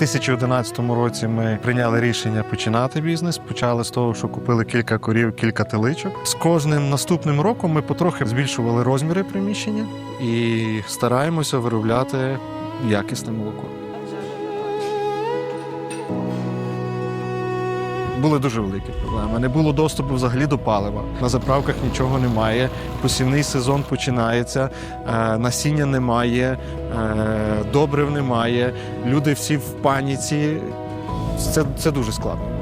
2011 році ми прийняли рішення починати бізнес. Почали з того, що купили кілька корів, кілька теличок. З кожним наступним роком ми потрохи збільшували розміри приміщення і стараємося виробляти якісне молоко. Були дуже великі проблеми. Не було доступу взагалі до палива. На заправках нічого немає. Посівний сезон починається, е, насіння немає, е, добрив немає. Люди всі в паніці. Це, це дуже складно.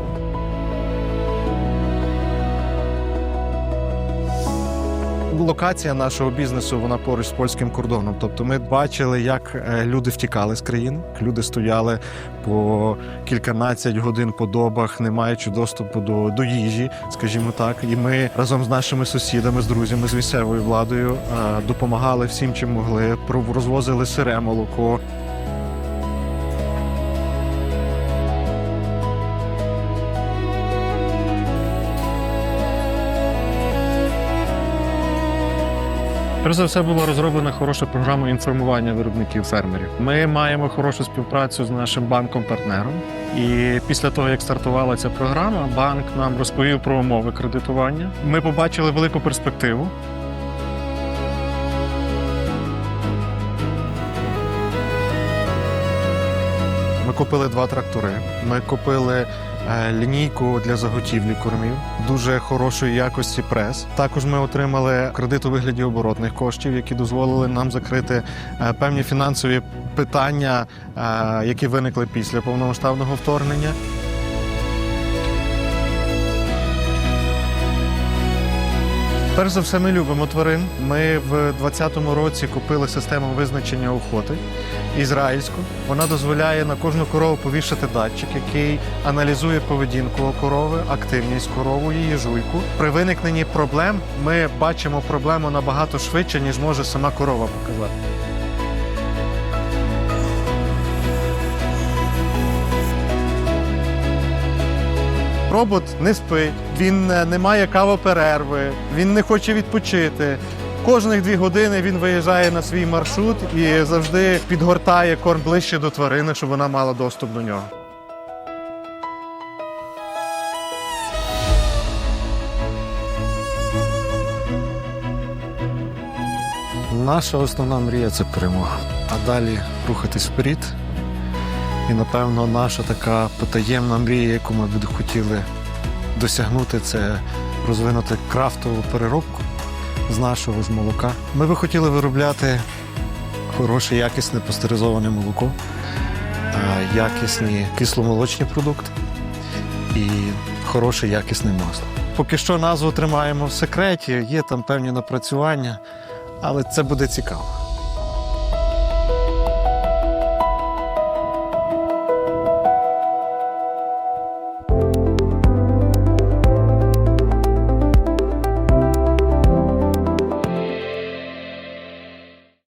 Локація нашого бізнесу вона поруч з польським кордоном. Тобто ми бачили, як е, люди втікали з країни. Люди стояли по кільканадцять годин по добах, не маючи доступу до, до їжі, скажімо так. І ми разом з нашими сусідами, з друзями, з місцевою владою е, допомагали всім, чим могли. Розвозили сире молоко. Перш за все була розроблена хороша програма інформування виробників фермерів. Ми маємо хорошу співпрацю з нашим банком-партнером. І після того, як стартувала ця програма, банк нам розповів про умови кредитування. Ми побачили велику перспективу. Ми купили два трактори. Ми купили лінійку для заготівлі кормів, дуже хорошої якості прес. Також ми отримали кредит у вигляді оборотних коштів, які дозволили нам закрити е, певні фінансові питання, е, які виникли після повномасштабного вторгнення. Перш за все, ми любимо тварин. Ми в 2020 році купили систему визначення охоти ізраїльську. Вона дозволяє на кожну корову повішати датчик, який аналізує поведінку корови, активність корову, її жуйку. При виникненні проблем ми бачимо проблему набагато швидше, ніж може сама корова показати. Робот не спить, він е, не має кавоперерви, він не хоче відпочити. Кожних дві години він виїжджає на свій маршрут і завжди підгортає корм ближче до тварини, щоб вона мала доступ до нього. Наша основна мрія це перемога. А далі рухатись вперед. І, напевно, наша така потаємна мрія, яку ми б хотіли досягнути, це розвинути крафтову переробку з нашого ж молока. Ми би хотіли виробляти хороше, якісне пастеризоване молоко, е, якісні кисломолочні продукти і хороше якісне масло. Поки що назву тримаємо в секреті, є там певні напрацювання, але це буде цікаво.